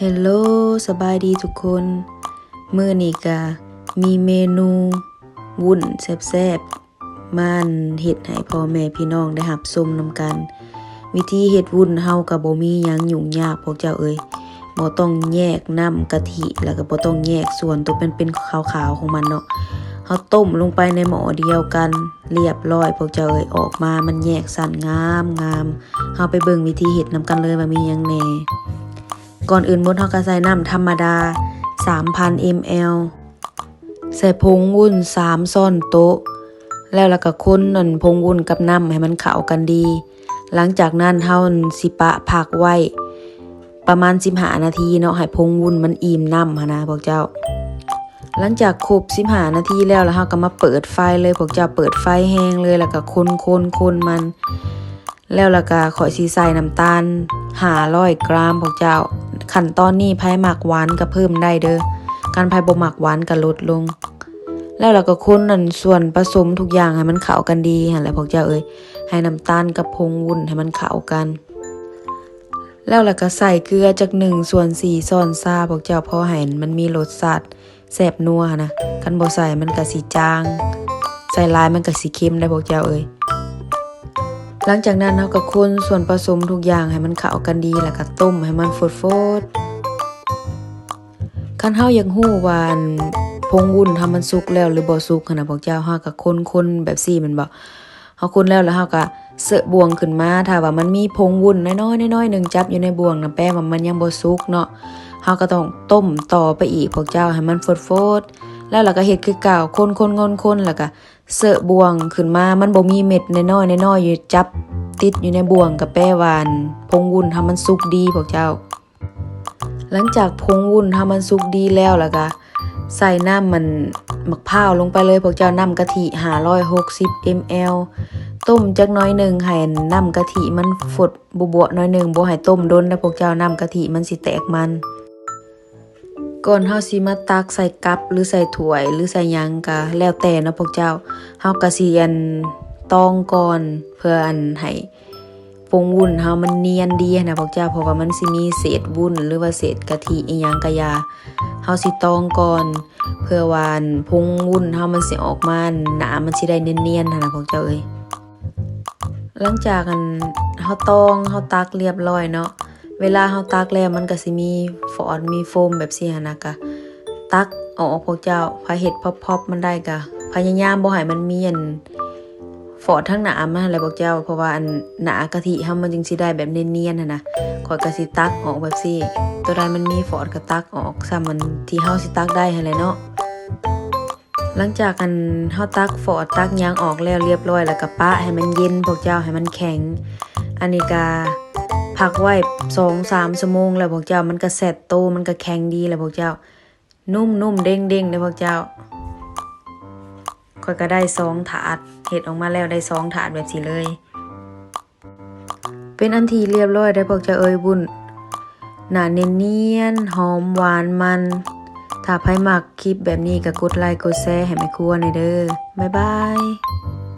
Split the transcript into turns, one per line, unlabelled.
เฮลโลสบายดีทุกคน มื้อนี้ก็มีเมนูวุ้นแซ่บๆมันเฮ็ดให้พ่อแม่พี่น้องได้รับชมนำกัน วิธีเฮ็ดวุ้นเฮาก็บ่มีหยังยุ่งยากพวกเจ้าเอ้ยบ่ต้องแยกน้ำกะทิแล้วก็บ่ต้องแยกส่วนตัวเป็นๆขาวๆของมันเนาะเฮาต้มลงไปในหม้อเดียวกัน เรียบร้อยพวกเจ้าเอ้ยออกมามันแยกสั่นงามงามเฮาไปเบิ่งวิธีเฮ็ดนำกันเลยว่ามีหยังแหน่ ก่อนอื่นมดเฮาก็ใส่น้ำธรรมดา 3,000 ml ใส่ผงวุ้น3ช้อนโต๊ะ แล้วแล้วก็คนนั่นผงวุ้นกับน้ำให้มันเข้ากันดี หลังจากนั้นเฮาสิปะพักไว้ ประมาณ 15 นาทีเนาะให้ผงวุ้นมันอิ่มน้ำหนะพวกเจ้า หลังจากครบ15นาทีแล้วแล้วเฮาก็มาเปิดไฟเลยพวกเจ้าเปิดไฟแห้งเลยแล้วก็คนคนคนมันแล้วแล้วก็ขอยสิใส่น้ำตาล500กรัมพวกเจ้า ขั้นตอนนี้ไผหมักหวานก็เพิ่มได้เด้อการไผบ่หมักหวานก็ลดลง แล้วเราก็คนนั่นส่วนผสมทุกอย่างให้มันเข้ากันดีหั่นแหละพวกเจ้าเอ้ยให้น้ำตาลกับผงวุ้นให้มันเข้ากัน แล้วเราก็ใส่เกลือจาก1ส่วน4ช้อนชาพวกเจ้าพอให้มันมีรสชาติแซ่บนัวนะคันบ่ใส่มันก็สิจาง ใส่ลายมันก็สิเค็มได้พวกเจ้าเอ้ย หลังจากนั้นเราก็คนส่วนผสมทุกอย่างให้มันเข้ากันดีแล้วก็ต้มให้มันฟดๆคันเฮาอยากฮู้ว่านผงวุ้นทำมันสุกแล้วหรือบ่สุกหั้นน่ะพวกเจ้าเฮาก็คนๆแบบซี่มันบ่เฮาคนแล้วแล้วเฮาก็เสะบวงขึ้นมาถ้าว่ามันมีผงวุ้นน้อยๆน้อยๆหนึ่งจับอยู่ในบวงนะแปลว่ามันยังบ่สุกเนาะเฮาก็ต้องต้มต่อไปอีกพวกเจ้าให้มันฟดๆ แล้วเราก็เฮ็ดคือเก่าคนๆๆๆแล้วก็เสะบวงขึ้นมามันบ่มีเม็ดน้อยๆน้อยๆอยู่จับติดอยู่ในบ่วงกับแป้วานพงวุ้นทำมันสุกดีพวกเจ้า หลังจากพงวุ้นทำมันสุกดีแล้วแล้วก็ใส่น้ำมันมะพร้าวลงไปเลยพวกเจ้าน้ำกะทิ560 ml ต้มจักน้อยหนึ่งให้น้ำกะทิมันฝดบวๆน้อยหนึ่งบ่ให้ต้มโดนแล้วพวกเจ้าน้ำกะทิมันสิแตกมัน ก่อนเฮาสิมาตักใส่กัปหรือใส่ถ้วยหรือใส่หยังก็แล้วแต่นะพวกเจ้าเฮาก็สิอันตองก่อนเพื่ออันให้ผงวุ้นเฮามันเนียนดีนะพวกเจ้าเพราะว่ามันสิมีเศษวุ้นหรือว่าเศษกะทิอีหยังก็ยาเฮาสิตองก่อนเพื่อวันผงวุ้นเฮามันสิออกมาหนามันสิได้เนียนๆนนะพวกเจ้าเอ้ยหลังจากอันเฮาตองเฮาตักเรียบร้อยเนาะ เวลาเฮาตักแล้วมันก็สิมีฟอนมีโฟมแบบซี่หันนะกะตักออกพวกเจ้าพาเฮ็ดพอบๆมันได้กะพยายามบ่ให้มันมีอันฟอดทั้งหนามาหั่นแหละพวกเจ้า เพราะว่าอันหนากะทิเฮามันจึงสิได้แบบเนียนๆหั่นนะข่อยก็สิตักออกแบบซี่ ตัวใดมันมีฟอดก็ตักออกซ้ำมันที่เฮาสิตักได้หั่นแหละเนาะหลังจากอันเฮาตักฟอดตักยางออกแล้วเรียบร้อยแล้วก็ปะให้มันเย็นพวกเจ้าให้มันแข็ง อันนี้ก็ พักไว้สองสามชั่วโมงแล้วพวกเจ้ามันก็แซตโตมันก็แข็งดีแล้วพวกเจ้า นุ่มนุ่มเด้งเด้งเลยพวกเจ้าค่อยก็ได้สองถาดเห็ดออกมาแล้วได้สองถาดแบบสิเลย เป็นอันทีเรียบร้อยได้พวกเจ้าเอ้ยบุญหนาเนียนๆหอมหวานมันถ้าใครมักคลิปแบบนี้ก็กดไลค์กดแชร์ให้แม่ครัวหน่อยเด้อบ๊ายบาย